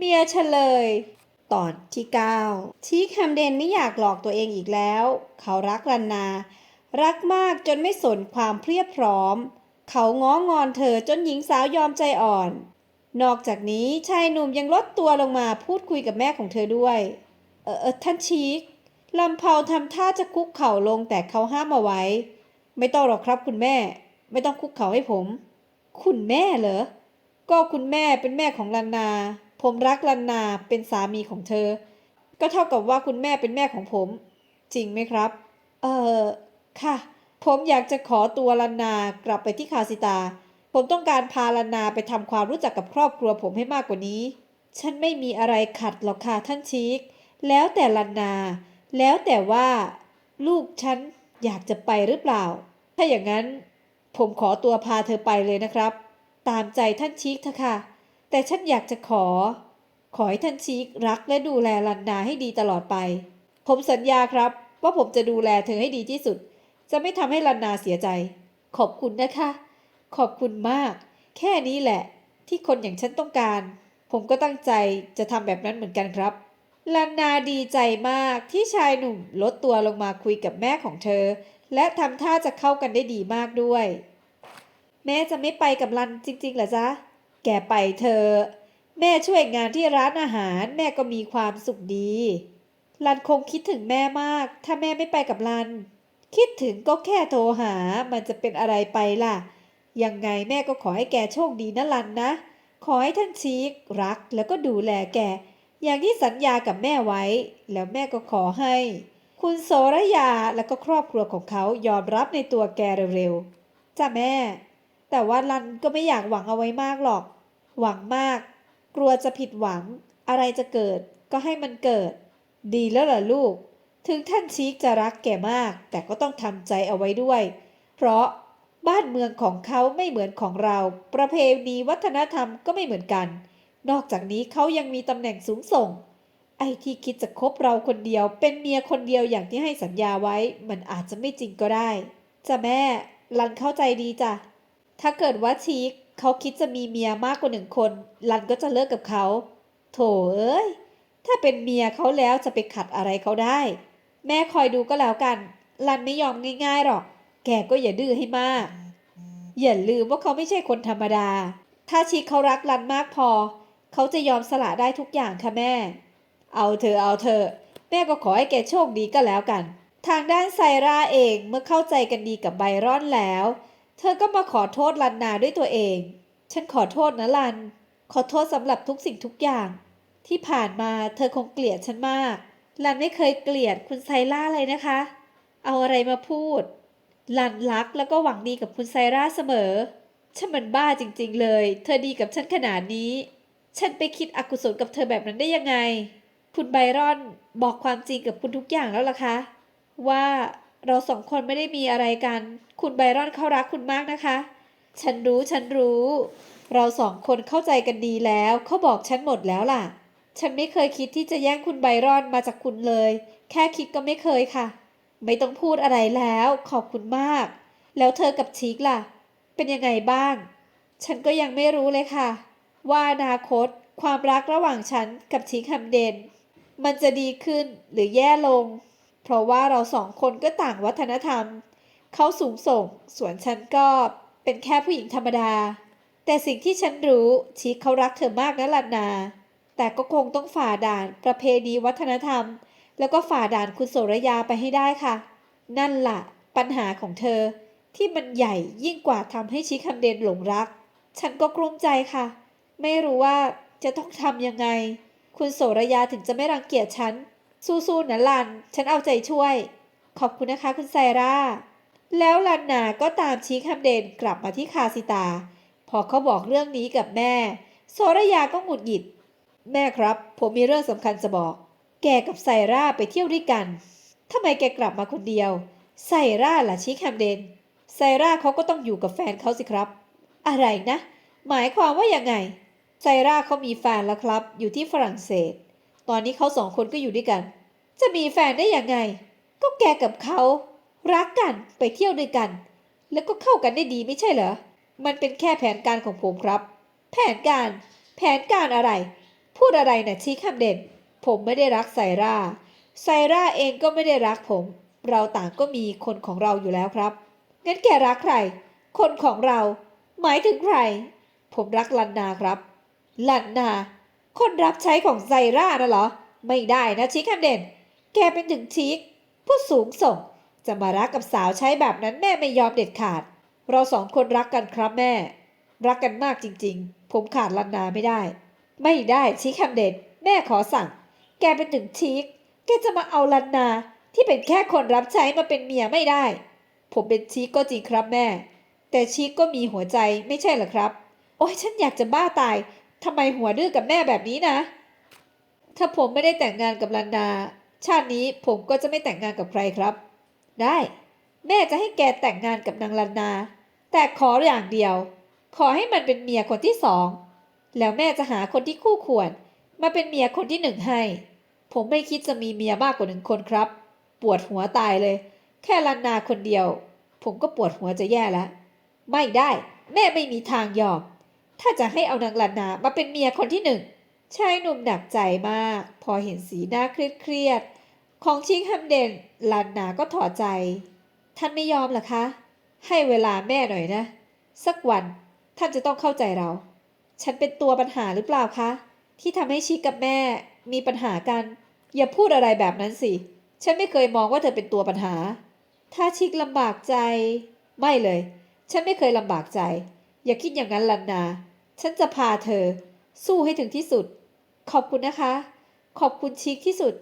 เมียเฉลย ตอนที่9ชีแคมเดนไม่อยากหลอกตัวเองอีกแล้ว เขารักลันนา รักมากจนไม่สนความเพรียบพร้อม เขาง้องอนเธอจนหญิงสาวยอมใจอ่อน นอกจากนี้ชายหนุ่มยังลดตัวลงมาพูดคุยกับแม่ของเธอด้วย เออเออท่านชีคลำเพาทำท่าจะคุกเข่าลงแต่เขาห้ามเอาไว้ ไม่ต้องหรอกครับคุณแม่ ไม่ต้องคุกเข่าให้ผม คุณแม่เหรอ ก็คุณแม่เป็นแม่ของลันนา ผมรักลันนาเป็นสามีของเธอ ก็เท่ากับว่าคุณแม่เป็นแม่ของผม จริงไหมครับ เออค่ะ ผมอยากจะขอตัวลันนากลับไปที่คาสิตา ผมต้องการพาลันนาไปทำความรู้จักกับครอบครัวผมให้มากกว่านี้ ฉันไม่มีอะไรขัดหรอกค่ะท่านชีคแล้วแต่ลันนา แล้วแต่ว่า ลูกฉันอยากจะไปหรือเปล่า ถ้าอย่างนั้น ผมขอตัวพาเธอไปเลยนะครับ ตามใจท่านชีคเถอะค่ะ แต่ฉันอยากจะขอ ขอให้ท่านชีครักและดูแลลันนาให้ดีตลอดไป ผมสัญญาครับ ว่าผมจะดูแลเธอให้ดีที่สุด จะไม่ทำให้ลันนาเสียใจ ขอบคุณนะคะ ขอบคุณมาก แค่นี้แหละ ที่คนอย่างฉันต้องการ ผมก็ตั้งใจจะทำแบบนั้นเหมือนกันครับลันนาดีใจมากที่ชายหนุ่มลดตัวลงมาคุยกับแม่ของเธอ และทำท่าจะเข้ากันได้ดีมากด้วย แม่จะไม่ไปกับลันจริงๆเหรอจ๊ะ แกไปเธอะแม่ช่วยงานที่ร้านอาหารแม่ก็มีความสุขดี ลันคงคิดถึงแม่มาก ถ้าแม่ไม่ไปกับลัน คิดถึงก็แค่โทรหา มันจะเป็นอะไรไปล่ะ ยังไงแม่ก็ขอให้แกโชคดีนะลันนะ ขอให้ท่านชีกรักแล้วก็ดูแลแก อย่างที่สัญญากับแม่ไว้ แล้วแม่ก็ขอให้ คุณโสระยาและก็ครอบครัวของเขายอมรับในตัวแกเร็วๆจ้าแม่ แต่ว่าลันก็ไม่อยากหวังเอาไว้มากหรอก หวังมาก กลัวจะผิดหวัง อะไรจะเกิด ก็ให้มันเกิด ดีแล้วล่ะลูก ถึงท่านชีกจะรักแกมาก แต่ก็ต้องทำใจเอาไว้ด้วย เพราะบ้านเมืองของเขาไม่เหมือนของเรา ประเพณีวัฒนธรรมก็ไม่เหมือนกัน นอกจากนี้เขายังมีตำแหน่งสูงส่ง ไอ้ที่คิดจะคบเราคนเดียว เป็นเมียคนเดียวอย่างที่ให้สัญญาไว้ มันอาจจะไม่จริงก็ได้จ้ะแม่ ลันเข้าใจดีจ้ะ ถ้าเกิดว่าชีค เขาคิดจะมีเมียมากกว่าหนึ่งคน ลันก็จะเลิกกับเขา โถเอ้ย ถ้าเป็นเมียเขาแล้วจะไปขัดอะไรเขาได้ แม่คอยดูก็แล้วกัน ลันไม่ยอมง่ายๆหรอก แกก็อย่าดื้อให้มาก อย่าลืมว่าเขาไม่ใช่คนธรรมดา ถ้าชีคเขารักลันมากพอ เขาจะยอมสละได้ทุกอย่างค่ะแม่ เอาเธอะเอาเธอะแม่ก็ขอให้แกโชคดีก็แล้วกัน ทางด้านไซราเองเมื่อเข้าใจกันดีกับไบรอนแล้ว เธอก็มาขอโทษลันนาด้วยตัวเอง ฉันขอโทษนะลัน ขอโทษสำหรับทุกสิ่งทุกอย่าง ที่ผ่านมาเธอคงเกลียดฉันมาก ลันไม่เคยเกลียดคุณไซร่าเลยนะคะ เอาอะไรมาพูด ลันรักแล้วก็หวังดีกับคุณไซร่าเสมอ ฉันมันบ้าจริง ๆ เลย เธอดีกับฉันขนาดนี้ ฉันไปคิดอกุศลกับเธอแบบนั้นได้ยังไง คุณไบรอนบอกความจริงกับคุณทุกอย่างแล้วล่ะคะ ว่า เราสองคนไม่ได้มีอะไรกัน คุณไบรอนเขารักคุณมากนะคะ ฉันรู้ฉันรู้ เราสองคนเข้าใจกันดีแล้วเขาบอกฉันหมดแล้วล่ะ ฉันไม่เคยคิดที่จะแย่งคุณไบรอนมาจากคุณเลย แค่คิดก็ไม่เคยค่ะ ไม่ต้องพูดอะไรแล้วขอบคุณมาก แล้วเธอกับชีกล่ะ เป็นยังไงบ้าง ฉันก็ยังไม่รู้เลยค่ะ ว่าอนาคตความรักระหว่างฉันกับชีคแฮมเดน มันจะดีขึ้นหรือแย่ลง เพราะว่าเราสองคนก็ต่างวัฒนธรรม เขาสูงส่ง ส่วนฉันก็เป็นแค่ผู้หญิงธรรมดา แต่สิ่งที่ฉันรู้ชีคเขารักเธอมากนะลันนา แต่ก็คงต้องฝ่าด่านประเพณีวัฒนธรรม แล้วก็ฝ่าด่านคุณโสระยาไปให้ได้ค่ะ นั่นล่ะ ปัญหาของเธอ ที่มันใหญ่ยิ่งกว่าทำให้ชิคแฮมเดนหลงรัก ฉันก็กลุ้มใจค่ะ ไม่รู้ว่าจะต้องทำยังไง คุณโสระยาถึงจะไม่รังเกียจฉัน สู้ๆนะลัน ฉันเอาใจช่วย ขอบคุณนะคะคุณไซร่า แล้วลันนาก็ตามชีคแฮมเดนกลับมาที่คาสิตา พอเขาบอกเรื่องนี้กับแม่โสรยาก็หงุดหงิด แม่ครับ ผมมีเรื่องสำคัญจะบอก แกกับไซร่าไปเที่ยวด้วยกันทำไมแกกลับมาคนเดียว ไซร่าล่ะชิคแฮมเดน ไซร่าเขาก็ต้องอยู่กับแฟนเขาสิครับ อะไรนะ หมายความว่ายังไง ไซร่าเขามีแฟนแล้วครับ อยู่ที่ฝรั่งเศส ตอนนี้เขาสองคนก็อยู่ด้วยกัน จะมีแฟนได้ยังไง ก็แกกับเขารักกันไปเที่ยวด้วยกัน แล้วก็เข้ากันได้ดีไม่ใช่เหรอ มันเป็นแค่แผนการของผมครับ แผนการ แผนการอะไร พูดอะไรนะชี้คำเด่น ผมไม่ได้รักไซร่า ไซร่าเองก็ไม่ได้รักผม เราต่างก็มีคนของเราอยู่แล้วครับ งั้นแกรักใคร คนของเรา หมายถึงใคร ผมรักลันนาครับ ลันนา คนรับใช้ของไซร่าน่ะเหรอ ไม่ได้นะชิคแฮมเดนแกเป็นถึงชิคผู้สูงส่ง จะมารักกับสาวใช้แบบนั้นแม่ไม่ยอมเด็ดขาด เราสองคนรักกันครับแม่ รักกันมากจริงๆ ผมขาดลันนาไม่ได้ ไม่ได้ชิคแฮมเดนแม่ขอสั่ง แกเป็นถึงชิคแกจะมาเอาลันนาที่เป็นแค่คนรับใช้มาเป็นเมียไม่ได้ ผมเป็นชิคก็จริงครับแม่ แต่ชิคก็มีหัวใจไม่ใช่เหรอครับ โอ้ยฉันอยากจะบ้าตาย ทำไมหัวดื้อกับแม่แบบนี้นะ ถ้าผมไม่ได้แต่งงานกับลันนาชาตินี้ผมก็จะไม่แต่งงานกับใครครับ ได้ แม่จะให้แกแต่งงานกับนางลันนา แต่ขออย่างเดียว ขอให้มันเป็นเมียคนที่สอง แล้วแม่จะหาคนที่คู่ควร มาเป็นเมียคนที่หนึ่งให้ ผมไม่คิดจะมีเมียมากกว่าหนึ่งคนครับ ปวดหัวตายเลย แค่ลันนาคนเดียว ผมก็ปวดหัวจะแย่แล้ว ไม่ได้ แม่ไม่มีทางยอม ถ้าจะให้เอานางลันนามาเป็นเมียคนที่หนึ่งชายหนุ่มหนักใจมาก พอเห็นสีหน้าเครียดๆของชิงฮัมเดนลันนาก็ถอดใจ ท่านไม่ยอมหรอคะ ให้เวลาแม่หน่อยนะ สักวันท่านจะต้องเข้าใจเรา ฉันเป็นตัวปัญหาหรือเปล่าคะ ที่ทำให้ชิคกับแม่มีปัญหากัน อย่าพูดอะไรแบบนั้นสิ ฉันไม่เคยมองว่าเธอเป็นตัวปัญหา ถ้าชิคลำบากใจ ไม่เลย ฉันไม่เคยลำบากใจ อย่าคิดอย่างนั้นลันนา ฉันจะพาเธอ สู้ให้ถึงที่สุด ขอบคุณนะคะ ขอบคุณชิคที่สุด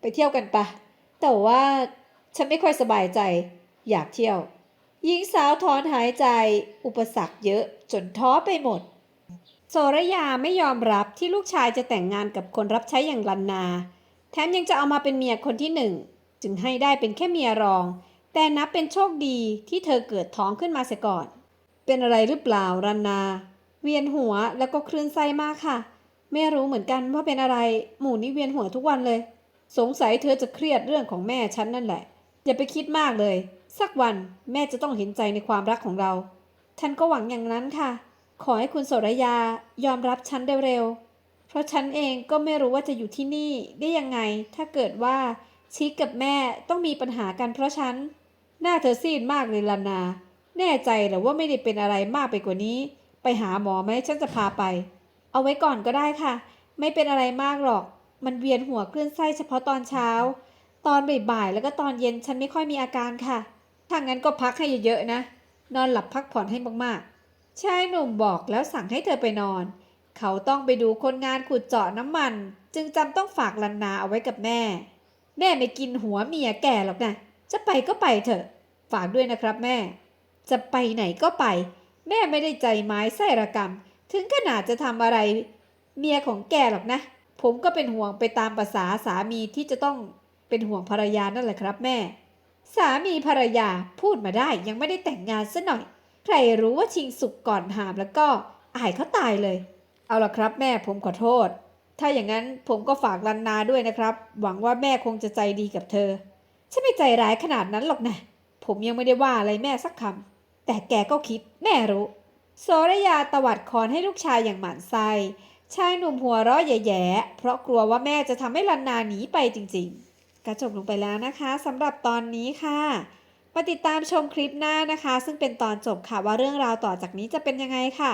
ไปเที่ยวกันปะ แต่ว่าฉันไม่ค่อยสบายใจ อยากเที่ยว หญิงสาวถอนหายใจ อุปสรรคเยอะจนท้อไปหมด โสรยาไม่ยอมรับที่ลูกชายจะแต่งงานกับคนรับใช้อย่างลันนา แถมยังจะเอามาเป็นเมียคนที่หนึ่ง จึงให้ได้เป็นแค่เมียรอง แต่นับเป็นโชคดีที่เธอเกิดท้องขึ้นมาเสียก่อน เป็นอะไรหรือเปล่ารันนา เวียนหัวแล้วก็คลื่นไส้มากค่ะ ไม่รู้เหมือนกันว่าเป็นอะไร หมูนี่เวียนหัวทุกวันเลย สงสัยเธอจะเครียดเรื่องของแม่ฉันนั่นแหละ อย่าไปคิดมากเลย สักวันแม่จะต้องเห็นใจในความรักของเรา ฉันก็หวังอย่างนั้นค่ะ ขอให้คุณโสรยายอมรับฉันเร็วๆ เพราะฉันเองก็ไม่รู้ว่าจะอยู่ที่นี่ได้ยังไง ถ้าเกิดว่าชิคกับแม่ต้องมีปัญหากันเพราะฉัน หน้าเธอซีดมากเลยลานา แน่ใจหรือว่าไม่ได้เป็นอะไรมากไปกว่านี้ ไปหาหมอไหมฉันจะพาไป เอาไว้ก่อนก็ได้ค่ะ ไม่เป็นอะไรมากหรอก มันเวียนหัวคลื่นไส้เฉพาะตอนเช้า ตอนบ่ายๆแล้วก็ตอนเย็นฉันไม่ค่อยมีอาการค่ะ ถ้างั้นก็พักให้เยอะๆนะ นอนหลับพักผ่อนให้มากๆ ชายหนุ่มบอกแล้วสั่งให้เธอไปนอน เขาต้องไปดูคนงานขุดเจาะน้ำมัน จึงจำต้องฝากลันนาเอาไว้กับแม่ แม่ไม่กินหัวเมียแก่หรอกนะ จะไปก็ไปเถอะ ฝากด้วยนะครับแม่ จะไปไหนก็ไป แม่ไม่ได้ใจไม้ไส้ระกรรม ถึงขนาดจะทำอะไร เมียของแกหรอกนะ ผมก็เป็นห่วงไปตามภาษาสามีที่จะต้องเป็นห่วงภรรยานั่นแหละครับแม่ สามีภรรยาพูดมาได้ยังไม่ได้แต่งงานซะหน่อย ใครรู้ว่าชิงสุกก่อนหามแล้วก็อายเขาตายเลย เอาละครับแม่ผมขอโทษ ถ้าอย่างนั้นผมก็ฝากลันนาด้วยนะครับ หวังว่าแม่คงจะใจดีกับเธอฉันไม่ใจร้ายขนาดนั้นหรอกนะ ผมยังไม่ได้ว่าอะไรแม่สักคำ แต่แกก็คิดแม่รู้ โสรยาตวัดคอนให้ลูกชายอย่างหมั่นไส้ชายหนุ่มหัวเราะแย่ๆเพราะกลัวว่าแม่จะทำให้ลันนาหนีไปจริงๆ กระจบลงไปแล้วนะคะสำหรับตอนนี้ค่ะมาติดตามชมคลิปหน้านะคะ ซึ่งเป็นตอนจบค่ะว่าเรื่องราวต่อจากนี้จะเป็นยังไงค่ะ